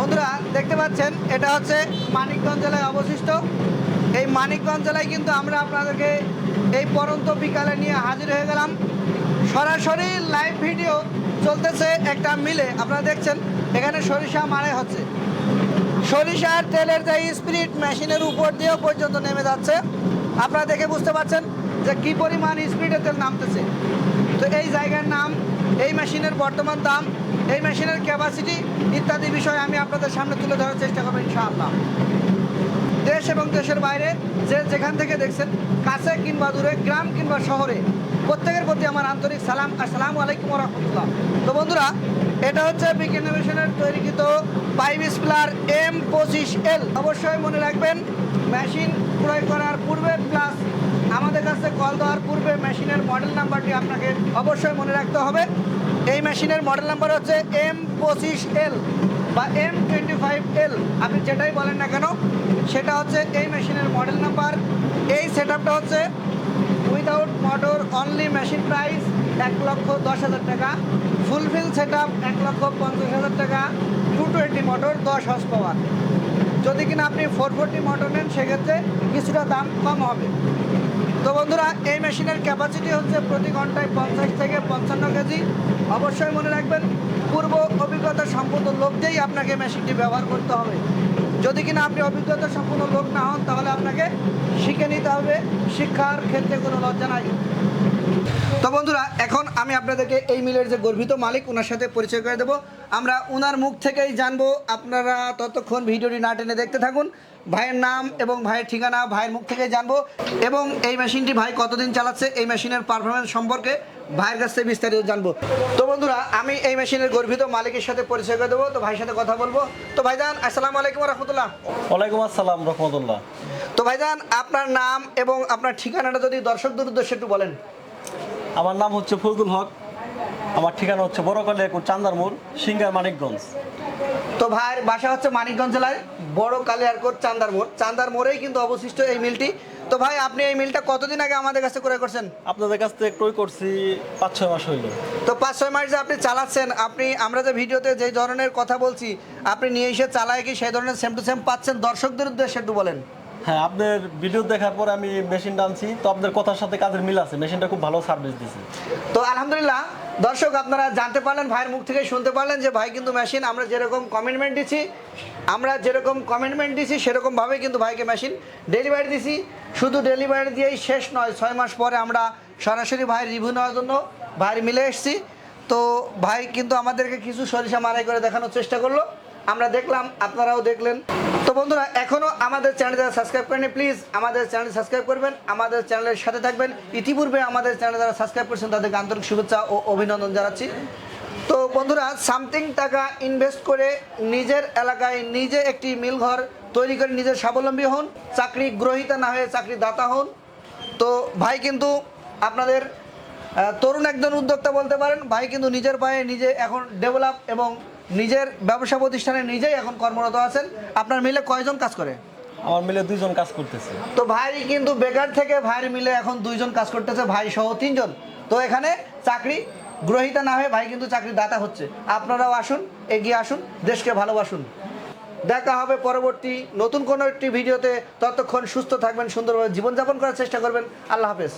বন্ধুরা, দেখতে পাচ্ছেন, এটা হচ্ছে মানিকগঞ্জ জেলায় অবশিষ্ট। এই মানিকগঞ্জ জেলায় কিন্তু আমরা আপনাদেরকে এই পরন্ত বিকালে নিয়ে হাজির হয়ে গেলাম। সরাসরি লাইভ ভিডিও চলতেছে একটা মিলে। আপনারা দেখছেন, এখানে সরিষা মারে হচ্ছে। সরিষার তেলের যে স্পিরিট মেশিনের উপর দিয়েও পর্যন্ত নেমে যাচ্ছে। আপনারা দেখে বুঝতে পারছেন যে কি পরিমাণ স্পিডের তেল নামতেছে। তো এই জায়গার নাম এই মেশিনের বর্তমান দাম, এই মেশিনের ক্যাপাসিটি ইত্যাদি বিষয় আমি আপনাদের সামনে তুলে ধরার চেষ্টা করব ইনশাআল্লাহ। দেশ এবং দেশের বাইরে যে যেখান থেকে দেখছেন, কাছে কিংবা দূরে, গ্রাম কিংবা শহরে, প্রত্যেকের প্রতি আমার আন্তরিক সালাম, আসসালামু আলাইকুম রহমতুল্লাহ। তো বন্ধুরা, এটা হচ্ছে বিক ইনোভেশনের তৈরিকৃত পাইপ স্প্লার এম পঁচিশ এল। অবশ্যই মনে রাখবেন, মেশিন ক্রয় প্লাস কল দেওয়ার পূর্বে মেশিনের মডেল নাম্বারটি আপনাকে অবশ্যই মনে রাখতে হবে। এই মেশিনের মডেল নাম্বার হচ্ছে এম পঁচিশ এল বা এম টোয়েন্টি ফাইভ এল আপনি যেটাই বলেন না কেন, সেটা হচ্ছে এই মেশিনের মডেল নাম্বার। এই সেট হচ্ছে without motor, only machine price এক লক্ষ দশ হাজার টাকা। ফুলফিল সেট আপ এক লক্ষ পঞ্চাশ হাজার টাকা। টু টোয়েন্টি মোটর, দশ হর্স পাওয়ার। যদি কিনা আপনি ফোর ফোরটি মোটর নেন, সেক্ষেত্রে কিছুটা দাম কম হবে। তো বন্ধুরা, এই মেশিনের ক্যাপাসিটি হচ্ছে প্রতি ঘন্টায় পঞ্চাশ থেকে পঞ্চান্ন কেজি। অবশ্যই মনে রাখবেন, পূর্ব অভিজ্ঞতা সম্পন্ন দিয়েই আপনাকে মেশিনটি ব্যবহার করতে হবে। যদি কিনা আপনি অভিজ্ঞতা সম্পন্ন লোক না হন, তাহলে আপনাকে শিখে নিতে হবে। শিক্ষার ক্ষেত্রে কোনো লজ্জা নাই। তো বন্ধুরা, এখন আমি আপনাদেরকে এই মিলের যে গর্বিত মালিক ওনার সাথে পরিচয় করে দেবো। আমরা ওনার মুখ থেকেই জানব, আপনারা ততক্ষণ ভিডিওটি না টেনে দেখতে থাকুন। ভাইয়ের নাম এবং ভাইয়ের ঠিকানা ভাইয়ের মুখ থেকেই জানব। এবং এই মেশিনটি ভাই কতদিন চালাচ্ছে এই মেশিনের পারফরমেন্স সম্পর্কে ভাইয়ের কাছ থেকে বিস্তারিত জানব। তো বন্ধুরা আমি এই মেশিনের গর্বিত মালিকের সাথে পরিচয় করে দেবো। তো ভাইয়ের সাথে কথা বলব। তো ভাইজান আসসালামু আলাইকুম রহমতুল্লাহ। ওয়ালাইকুম আসসালাম রহমতুল্লাহ। তো ভাইজান আপনার নাম এবং আপনার ঠিকানাটা যদি দর্শকদের উদ্দেশ্যে একটু বলেন। আমার নাম হচ্ছে ফজলুল হক। আমার ঠিকানা হচ্ছে বড়কালে চান্দার মোড় সিঙ্গার মানিকগঞ্জ। তো ভাইয়ের বাসা হচ্ছে মানিকগঞ্জ জেলায় বড় কালিয়ারকোট চান্দার মোড়। চান্দার মোড়েই কিন্তু অবশিষ্ট এই মিলটি। তো ভাই আপনি এই মিলটা কতদিন আগে আমাদের কাছে ক্রয় করছেন? আপনাদের কাছ থেকে ক্রয় করছি পাঁচ ছয় মাস হইল। তো পাঁচ ছয় মাস যে আপনি চালাচ্ছেন আপনি আমরা যে ভিডিওতে যে ধরনের কথা বলছি আপনি নিয়ে এসে চালায় কি সেই ধরনের সেম টু সেম পাচ্ছেন? দর্শকদের উদ্দেশ্যে একটু বলেন। হ্যাঁ আপনার ভিডিও দেখার পরে আমি মেশিনটা আনছি তো আপনাদের কথার সাথে কাজের মিল আছে মেশিনটা খুব ভালো সার্ভিস দিছে। তো আলহামদুলিল্লাহ, দর্শক আপনারা জানতে পারলেন, ভাইয়ের মুখ থেকে শুনতে পারলেন যে ভাই কিন্তু মেশিন আমরা যেরকম কমিটমেন্ট দিচ্ছি আমরা যেরকম কমিটমেন্ট দিছি সেরকমভাবে কিন্তু ভাইকে মেশিন ডেলিভারি দিছি। শুধু ডেলিভারি দিয়েই শেষ নয়, ছয় মাস পরে আমরা সরাসরি ভাইয়ের রিভিউ নেওয়ার জন্য ভাইয়ের মিলে এসেছি। তো ভাই কিন্তু আমাদেরকে কিছু সরিষা মারাই করে দেখানোর চেষ্টা করল। আমরা দেখলাম, আপনারাও দেখলেন। তো বন্ধুরা এখনও আমাদের চ্যানেল যারা সাবস্ক্রাইব করেনি প্লিজ আমাদের চ্যানেল সাবস্ক্রাইব করবেন, আমাদের চ্যানেলের সাথে থাকবেন। ইতিপূর্বে আমাদের চ্যানেল যারা সাবস্ক্রাইব করেছেন, তাদেরকে আন্তরিক শুভেচ্ছা ও অভিনন্দন জানাচ্ছি। তো বন্ধুরা সামথিং টাকা ইনভেস্ট করে নিজের এলাকায় নিজে একটি মিল ঘর তৈরি করে নিজের স্বাবলম্বী হন, চাকরি গ্রহীতা না হয়ে চাকরি দাতা হন। তো ভাই কিন্তু আপনাদের তরুণ একজন উদ্যোক্তা বলতে পারেন, ভাই কিন্তু নিজের পায়ে নিজে এখন ডেভেলপ এবং নিজের ব্যবসা প্রতিষ্ঠানে নিজেই এখন কর্মরত আছেন। আপনার মিলে কয়জন কাজ করে? আমার মিলে দুইজন কাজ করতেছে। তো ভাই কিন্তু বেকার থেকে ভাইয়ের মিলে এখন দুইজন কাজ করতেছে ভাই সহ তিনজন। তো এখানে চাকরি গ্রহীতা না হয়ে ভাই কিন্তু চাকরি দাতা হচ্ছে। আপনারাও আসুন এগিয়ে আসুন দেশকে ভালোবাসুন। দেখা হবে পরবর্তী নতুন কোনো একটি ভিডিওতে। ততক্ষণ সুস্থ থাকবেন সুন্দরভাবে জীবনযাপন করার চেষ্টা করবেন। আল্লাহ হাফেজ।